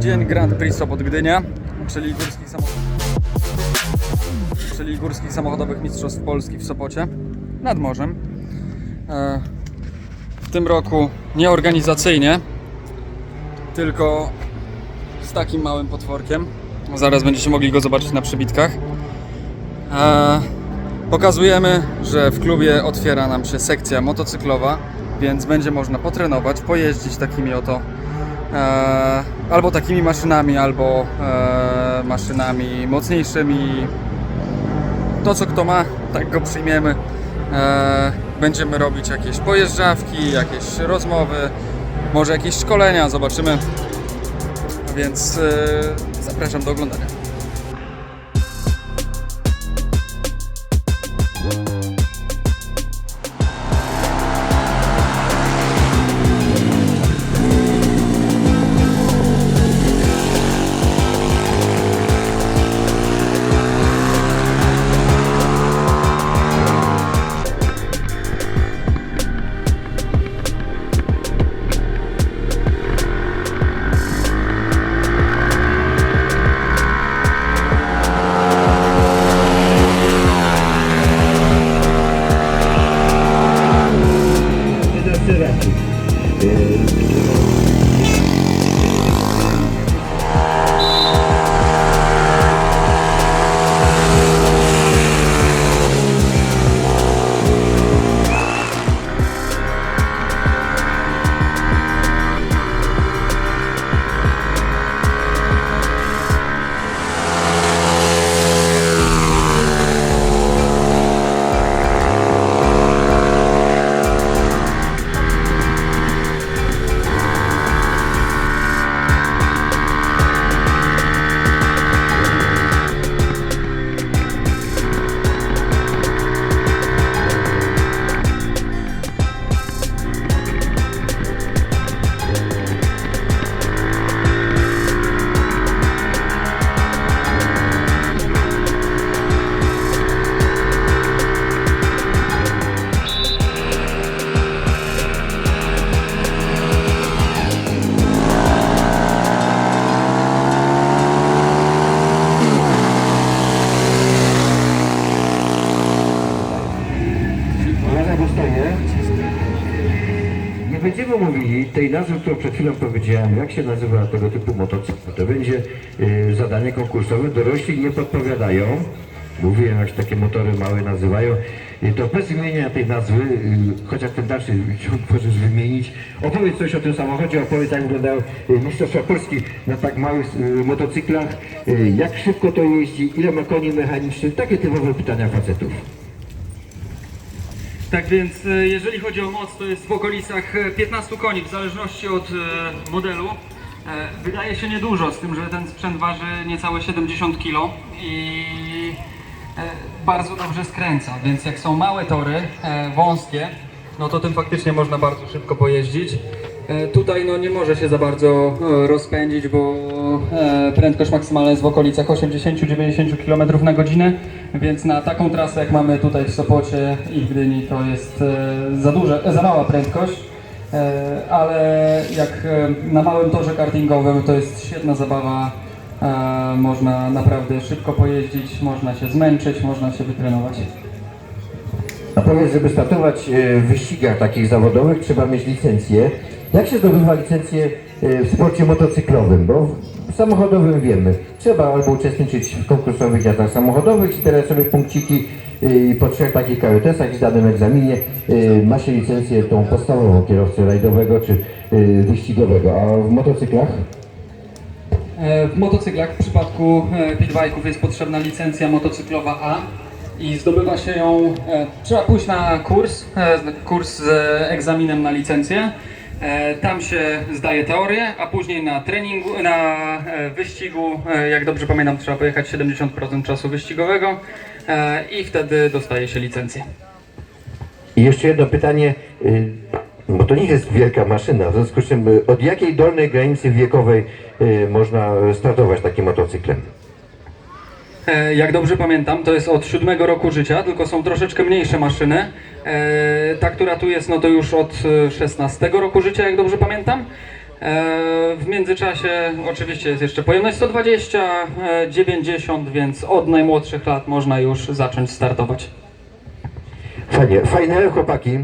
dzień Grand Prix Sopot Gdynia, czyli górskich czyli górskich samochodowych mistrzostw Polski w Sopocie nad morzem. E, W tym roku nie organizacyjnie, tylko z takim małym potworkiem. Zaraz będziecie mogli go zobaczyć na przybitkach. E, Pokazujemy, że w klubie otwiera nam się sekcja motocyklowa, więc będzie można potrenować, pojeździć takimi oto albo takimi maszynami, albo e, maszynami mocniejszymi. To co kto ma, tak go przyjmiemy. E, będziemy robić jakieś pojeżdżawki, jakieś rozmowy, może jakieś szkolenia, zobaczymy. Więc e, zapraszam do oglądania. bed. Będziemy mówili tej nazwy, którą przed chwilą powiedziałem, jak się nazywa tego typu motocykl. To będzie y, zadanie konkursowe. Dorośli nie podpowiadają. Mówiłem, jak się takie motory małe nazywają. I to bez wymienienia tej nazwy, y, chociaż ten dalszy ciąg możesz wymienić. Opowiedz coś o tym samochodzie, opowiedz jak wyglądają y, Mistrzostwa Polski na tak małych y, motocyklach, y, jak szybko to jeździ, ile ma koni mechanicznych, takie typowe pytania facetów. Tak więc e, jeżeli chodzi o moc, to jest w okolicach e, 15 koni, w zależności od e, modelu. E, Wydaje się niedużo, z tym, że ten sprzęt waży niecałe 70 kg i e, bardzo dobrze skręca, więc jak są małe tory, e, wąskie, no to tym faktycznie można bardzo szybko pojeździć. E, Tutaj no nie może się za bardzo e, rozpędzić, bo e, prędkość maksymalna jest w okolicach 80-90 km na godzinę, więc na taką trasę jak mamy tutaj w Sopocie i w Gdyni to jest za, duże, za mała prędkość, ale jak na małym torze kartingowym to jest świetna zabawa, można naprawdę szybko pojeździć, można się zmęczyć, można się wytrenować. A powiedz, żeby startować w wyścigach takich zawodowych trzeba mieć licencję. Jak się zdobywa licencję e, w sporcie motocyklowym? Bo w samochodowym wiemy, trzeba albo uczestniczyć w konkursowych jazdach samochodowych, zbierać sobie punkciki e, i po trzech takich KJS-ach i zdanym egzaminie e, ma się licencję tą podstawową kierowcy rajdowego czy wyścigowego. A w motocyklach? W motocyklach w przypadku pitbike'ów jest potrzebna licencja motocyklowa A i zdobywa się ją, trzeba pójść na kurs, kurs z egzaminem na licencję. E, Tam się zdaje teorię, a później na treningu, na e, wyścigu, e, jak dobrze pamiętam, trzeba pojechać 70% czasu wyścigowego i wtedy dostaje się licencję. I jeszcze jedno pytanie, y, bo to nie jest wielka maszyna, w związku z czym y, od jakiej dolnej granicy wiekowej y, można startować takim motocyklem? E, jak dobrze pamiętam, to jest od siódmego roku życia, tylko są troszeczkę mniejsze maszyny. E, ta, która tu jest, no to już od e, 16 roku życia, jak dobrze pamiętam. W międzyczasie oczywiście jest jeszcze pojemność 120, 90, więc od najmłodszych lat można już zacząć startować. Fajnie, fajne chłopaki.